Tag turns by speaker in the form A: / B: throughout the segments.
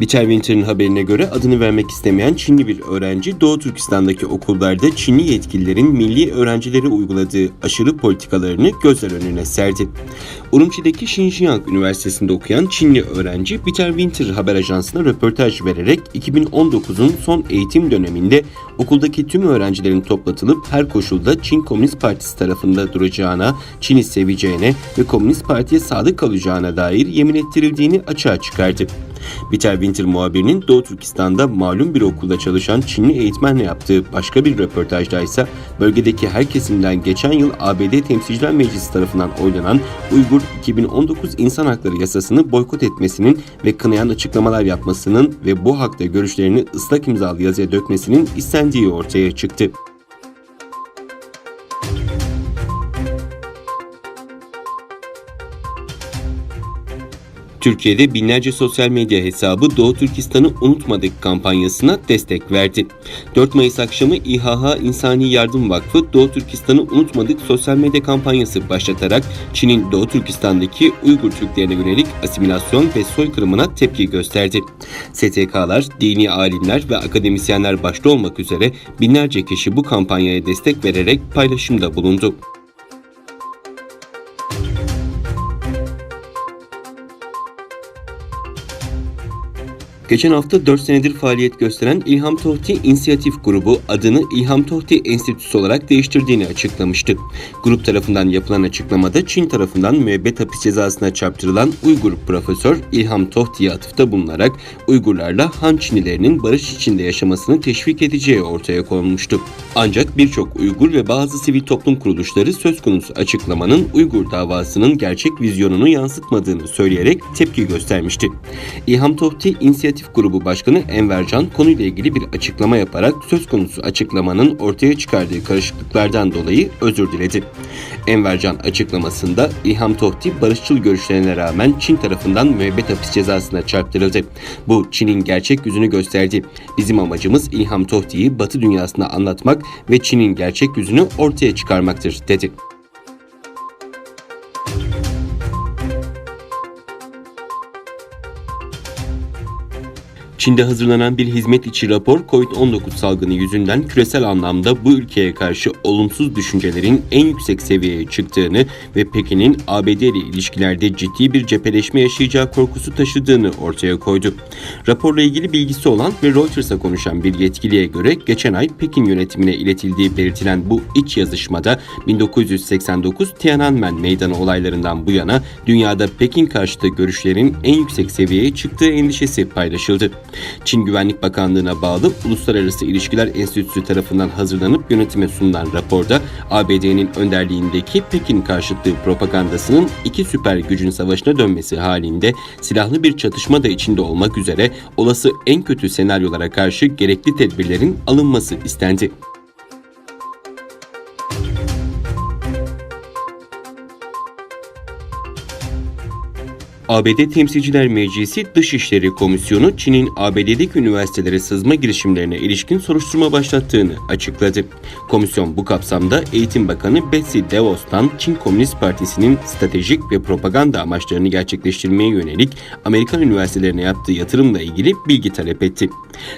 A: Biter Winter'ın haberine göre adını vermek istemeyen Çinli bir öğrenci Doğu Türkistan'daki okullarda Çinli yetkililerin milli öğrencilere uyguladığı aşırı politikalarını gözler önüne serdi. Urumçi'deki Xinjiang Üniversitesi'nde okuyan Çinli öğrenci Biter Winter haber ajansına röportaj vererek 2019'un son eğitim döneminde okuldaki tüm öğrencilerin toplatılıp her koşulda Çin Komünist Partisi tarafında duracağına, Çin'i seveceğine ve Komünist Parti'ye sadık kalacağına dair yemin ettirildiğini açığa çıkardı. Biter Winter muhabirinin Doğu Türkistan'da malum bir okulda çalışan Çinli eğitmenle yaptığı başka bir röportajda ise bölgedeki her kesimden geçen yıl ABD Temsilciler Meclisi tarafından oylanan Uygur 2019 İnsan Hakları Yasasını boykot etmesinin ve kınayan açıklamalar yapmasının ve bu hakta görüşlerini ıslak imzalı yazıya dökmesinin istendiği ortaya çıktı. Türkiye'de binlerce sosyal medya hesabı Doğu Türkistan'ı unutmadık kampanyasına destek verdi. 4 Mayıs akşamı İHH İnsani Yardım Vakfı Doğu Türkistan'ı unutmadık sosyal medya kampanyası başlatarak Çin'in Doğu Türkistan'daki Uygur Türklerine yönelik asimilasyon ve soykırımına tepki gösterdi. STK'lar, dini alimler ve akademisyenler başta olmak üzere binlerce kişi bu kampanyaya destek vererek paylaşımda bulundu. Geçen hafta 4 senedir faaliyet gösteren İlham Tohti İnisiyatif Grubu adını İlham Tohti Enstitüsü olarak değiştirdiğini açıklamıştı. Grup tarafından yapılan açıklamada Çin tarafından müebbet hapis cezasına çarptırılan Uygur profesör İlham Tohti'ye atıfta bulunarak Uygurlarla Han Çinlilerinin barış içinde yaşamasını teşvik edeceği ortaya konmuştu. Ancak birçok Uygur ve bazı sivil toplum kuruluşları söz konusu açıklamanın Uygur davasının gerçek vizyonunu yansıtmadığını söyleyerek tepki göstermişti. İlham Tohti İnisiyatif Grubu Başkanı Envercan konuyla ilgili bir açıklama yaparak söz konusu açıklamanın ortaya çıkardığı karışıklıklardan dolayı özür diledi. Envercan açıklamasında İlham Tohti barışçıl görüşlerine rağmen Çin tarafından müebbet hapis cezasına çarptırıldı. Bu Çin'in gerçek yüzünü gösterdi. Bizim amacımız İlham Tohti'yi Batı dünyasına anlatmak ve Çin'in gerçek yüzünü ortaya çıkarmaktır dedi. Çin'de hazırlanan bir hizmet içi rapor COVID-19 salgını yüzünden küresel anlamda bu ülkeye karşı olumsuz düşüncelerin en yüksek seviyeye çıktığını ve Pekin'in ABD ile ilişkilerde ciddi bir cepheleşme yaşayacağı korkusu taşıdığını ortaya koydu. Raporla ilgili bilgisi olan ve Reuters'a konuşan bir yetkiliye göre geçen ay Pekin yönetimine iletildiği belirtilen bu iç yazışmada 1989 Tiananmen meydanı olaylarından bu yana dünyada Pekin karşıtı görüşlerin en yüksek seviyeye çıktığı endişesi paylaşıldı. Çin Güvenlik Bakanlığı'na bağlı Uluslararası İlişkiler Enstitüsü tarafından hazırlanıp yönetime sunulan raporda ABD'nin önderliğindeki Pekin karşıtlığı propagandasının iki süper gücün savaşına dönmesi halinde silahlı bir çatışma da içinde olmak üzere olası en kötü senaryolara karşı gerekli tedbirlerin alınması istendi. ABD Temsilciler Meclisi Dışişleri Komisyonu Çin'in ABD'deki üniversitelere sızma girişimlerine ilişkin soruşturma başlattığını açıkladı. Komisyon bu kapsamda Eğitim Bakanı Betsy DeVos'tan Çin Komünist Partisi'nin stratejik ve propaganda amaçlarını gerçekleştirmeye yönelik Amerikan üniversitelerine yaptığı yatırımla ilgili bilgi talep etti.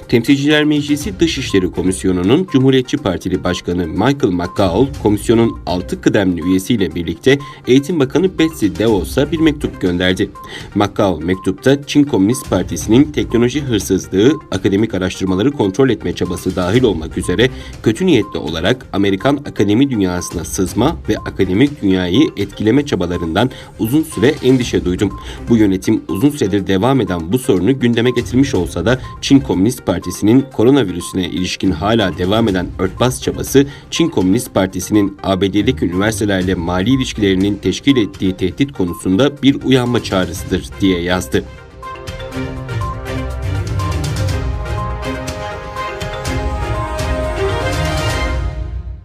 A: Temsilciler Meclisi Dışişleri Komisyonu'nun Cumhuriyetçi Partili Başkanı Michael McCaul, komisyonun 6 kıdemli üyesiyle birlikte Eğitim Bakanı Betsy DeVos'a bir mektup gönderdi. Macau mektupta Çin Komünist Partisi'nin teknoloji hırsızlığı, akademik araştırmaları kontrol etme çabası dahil olmak üzere kötü niyetli olarak Amerikan akademi dünyasına sızma ve akademik dünyayı etkileme çabalarından uzun süre endişe duydum. Bu yönetim uzun süredir devam eden bu sorunu gündeme getirmiş olsa da Çin Komünist Partisi'nin koronavirüsüne ilişkin hala devam eden örtbas çabası Çin Komünist Partisi'nin ABD'deki üniversitelerle mali ilişkilerinin teşkil ettiği tehdit konusunda bir uyanma çağrısıdır diye yazdı.